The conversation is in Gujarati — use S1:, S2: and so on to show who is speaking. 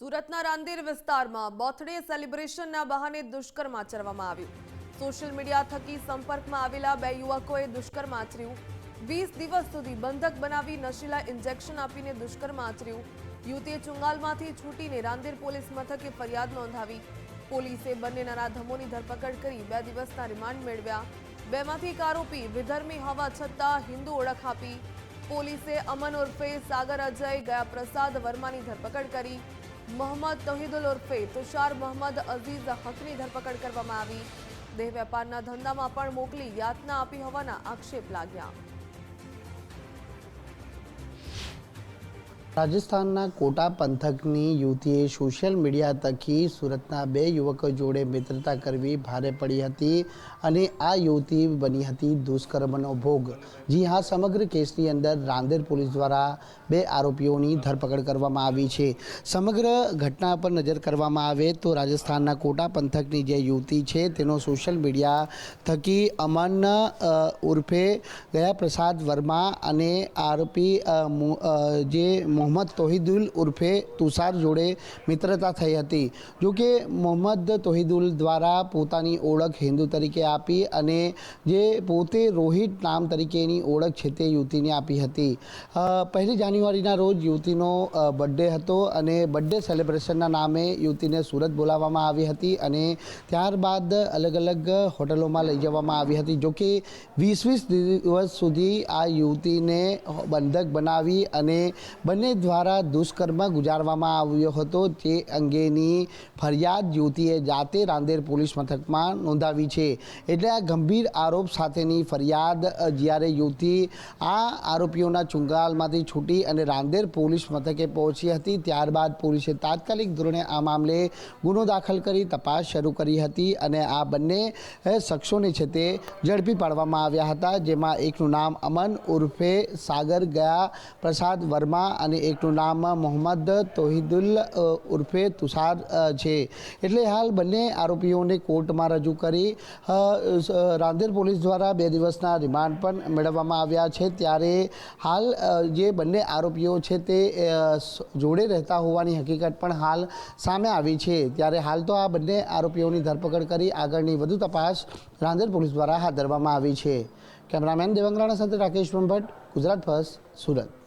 S1: સુરતના રાંદેર વિસ્તારમાં બર્થડે સેલિબ્રેશનના બહાને દુષ્કર્મ આચરવામાં આવ્યું. સોશિયલ મીડિયા થકી સંપર્કમાં આવેલા બે યુવકોએ દુષ્કર્મ આચર્યું. વીસ દિવસ સુધી બંધક બનાવી નશીલા ઇન્જેક્શન આપીને દુષ્કર્મ આચર્યું. યુવતીએ ચુંગાલમાંથી છૂટીને રાંદેર પોલીસ મથકે ફરિયાદ નોંધાવી. પોલીસે બંને નરાધમોની ધરપકડ કરી બે દિવસના રિમાન્ડ મેળવ્યા. બેમાંથી એક આરોપી વિધર્મી હોવા છતાં હિન્દુ ઓળખ આપી. પોલીસે અમન ઉર્ફે સાગર અજય ગયા પ્રસાદ વર્માની ધરપકડ કરી. મોહમ્મદ તોહિદુલ ઉર્ફે તુષાર મોહમ્મદ અઝીઝ હકની ધરપકડ કરવામાં આવી. દેહ વેપારના ધંધામાં પણ મોકલી યાતના આપી હોવાના આક્ષેપ લાગ્યા.
S2: રાજસ્થાનના કોટા પંથકની યુવતીએ સોશિયલ મીડિયા થકી સુરતના બે યુવકો જોડે મિત્રતા કરવી ભારે પડી હતી અને આ યુવતી બની હતી દુષ્કર્મનો ભોગ. જી હા, સમગ્ર કેસની અંદર રાંદેર પોલીસ દ્વારા બે આરોપીઓની ધરપકડ કરવામાં આવી છે. સમગ્ર ઘટના પર નજર કરવામાં આવે તો રાજસ્થાનના કોટા પંથકની જે યુવતી છે, તેનો સોશિયલ મીડિયા થકી અમન ઉર્ફે ગયા પ્રસાદ વર્મા અને આરોપી જે મોહમ્મદ તોહિદુલ ઉર્ફે તુષાર જોડે મિત્રતા થઈ હતી. જોકે મોહમ્મદ તોહિદુલ દ્વારા પોતાની ઓળખ હિન્દુ તરીકે આપી અને જે પોતે રોહિત નામ તરીકેની ઓળખ છે તે યુવતીને આપી હતી. પહેલી જાન્યુઆરીના રોજ યુવતીનો બર્થડે હતો અને બર્થડે સેલિબ્રેશનના નામે યુવતીને સુરત બોલાવવામાં આવી હતી અને ત્યારબાદ અલગ અલગ હોટલોમાં લઈ જવામાં આવી હતી. જોકે વીસ વીસ દિવસ સુધી આ યુવતીને બંધક બનાવી અને બંને દ્વારા દુષ્કર્મ ગુજારવામાં આવ્યો હતો. તે અંગેની ફરિયાદ યુવતીએ જાતે રાંદેર પોલીસ મથકમાં નોંધાવી છે. એટલે આ ગંભીર આરોપ સાથેની ફરિયાદ જ્યારે યુવતી આ આરોપીઓના ચુંગાલમાંથી છૂટી અને રાંદેર પોલીસ મથકે પહોંચી હતી, ત્યારબાદ પોલીસે તાત્કાલિક ધોરણે આ મામલે ગુનો દાખલ કરી તપાસ શરૂ કરી હતી અને આ બંને શખ્સોને છે તે ઝડપી પાડવામાં આવ્યા હતા, જેમાં એકનું નામ અમન ઉર્ફે સાગર ગયા પ્રસાદ વર્મા અને એકનું નામ મોહમ્મદ તોહિદુલ ઉર્ફે તુષાર છે. એટલે હાલ બંને આરોપીઓને કોર્ટમાં રજૂ કરી રાંદેર પોલીસ દ્વારા બે દિવસના રિમાન્ડ પણ મેળવવામાં આવ્યા છે. ત્યારે હાલ જે બંને આરોપીઓ છે તે જોડે રહેતા હોવાની હકીકત પણ હાલ સામે આવી છે. ત્યારે હાલ તો આ બંને આરોપીઓની ધરપકડ કરી આગળની વધુ તપાસ રાંદેર પોલીસ દ્વારા હાથ ધરવામાં આવી છે. કેમેરામેન દેવંગ રાણા સાથે રાકેશ ભટ્ટ ગુજરાત ફર્સ્ટ, સુરત.